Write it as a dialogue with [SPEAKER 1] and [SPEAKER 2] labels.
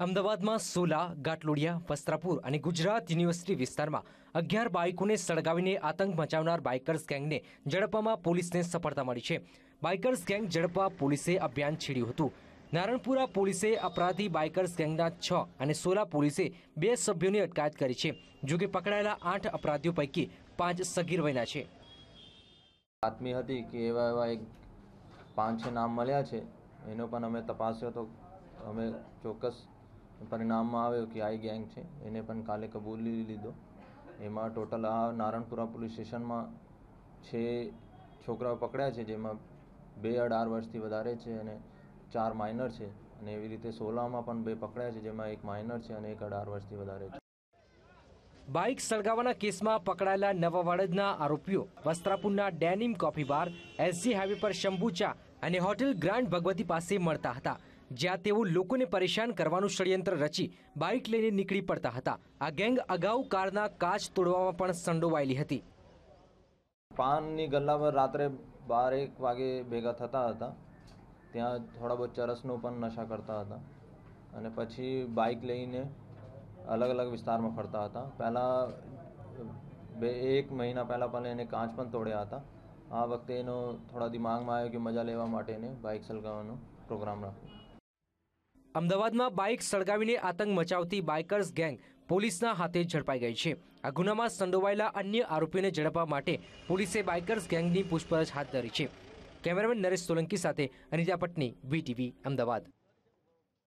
[SPEAKER 1] અમદાવાદમાં સોલા, ગાટલોડિયા, વસ્ત્રાપુર અને ગુજરાત યુનિવર્સિટી વિસ્તારમાં અગિયાર બાઇકોને સળગાવીને આતંક મચાવનાર બાઇકર્સ ગેંગને ઝડપવામાં પોલીસને સફળતા મળી છે. બાઇકર્સ ગેંગ ઝડપવા પોલીસે અભિયાન છેડ્યું હતું. નારણપુરા પોલીસે અપરાધી બાઇકર્સ ગેંગના છ અને સોલા પોલીસે બે સભ્યોની અટકાયત કરી છે જોકે પકડાયેલા આઠ અપરાધીઓ પૈકી પાંચ સગીર વયના છે.
[SPEAKER 2] બાતમી હતી કે એવા એવા એક પાંચ, છ નામ મળ્યા છે, એનો પણ અમે તપાસ્યો તો અમે ચોક્કસ પરિણામમાં આવ્યો કે આ ગેંગ છે, એને પણ કાલે કબૂલી લીધો. એમાં ટોટલ આ નારણપુરા પોલીસ સ્ટેશનમાં છે છોકરાઓ પકડ્યા છે, જેમાં બે અઢાર વર્ષથી વધારે છે અને ચાર માઇનર છે. અને એવી રીતે સોલામાં પણ બે પકડ્યા છે, જેમાં એક માઇનર છે અને એક અઢાર વર્ષથી વધારે છે.
[SPEAKER 1] બાઇક સળગાવવાના કેસમાં પકડાયેલા નવાવાડજના આરોપીઓ વસ્ત્રાપુરના denim coffee bar SG highway પર શંભુચા અને હોટેલ ગ્રાન્ડ ભગવતી પાસે મળતા હતા. જ્યાં તેઓ લોકોને પરેશાન કરવાનું ષડયંત્ર રચી બાઇક લઈને નીકળી પડતા હતા. આ ગેંગ અગાઉ કારના કાચ તોડવામાં પણ સંડોવાયેલી હતી.
[SPEAKER 2] પાનની ગલ્લા પર રાત્રે બાર એક વાગે ભેગા થતા હતા. ત્યાં થોડા બહુ ચરસનો પણ નશા કરતા હતા અને પછી બાઇક લઈને અલગ અલગ વિસ્તારમાં ફરતા હતા. પહેલાં બે એક મહિના પહેલાં પણ એને કાચ પણ તોડ્યા હતા. આ વખતે એનો થોડા દિમાગમાં આવ્યો કે મજા લેવા માટે એને બાઇક સલગાવવાનો પ્રોગ્રામ રાખ્યો.
[SPEAKER 1] અમદાવાદમાં બાઇક સળગાવીને આતંક મચાવતી બાઇકર્સ ગેંગ પોલીસના હાથે ઝડપાઈ ગઈ છે. આ ગુનામાં સંડોવાયેલા અન્ય આરોપીઓને ઝડપવા માટે પોલીસે બાઇકર્સ ગેંગની પૂછપરછ હાથ ધરી છે. કેમેરામેન નરેશ સોલંકી સાથે અનિતા પટની, વીટીવી, અમદાવાદ.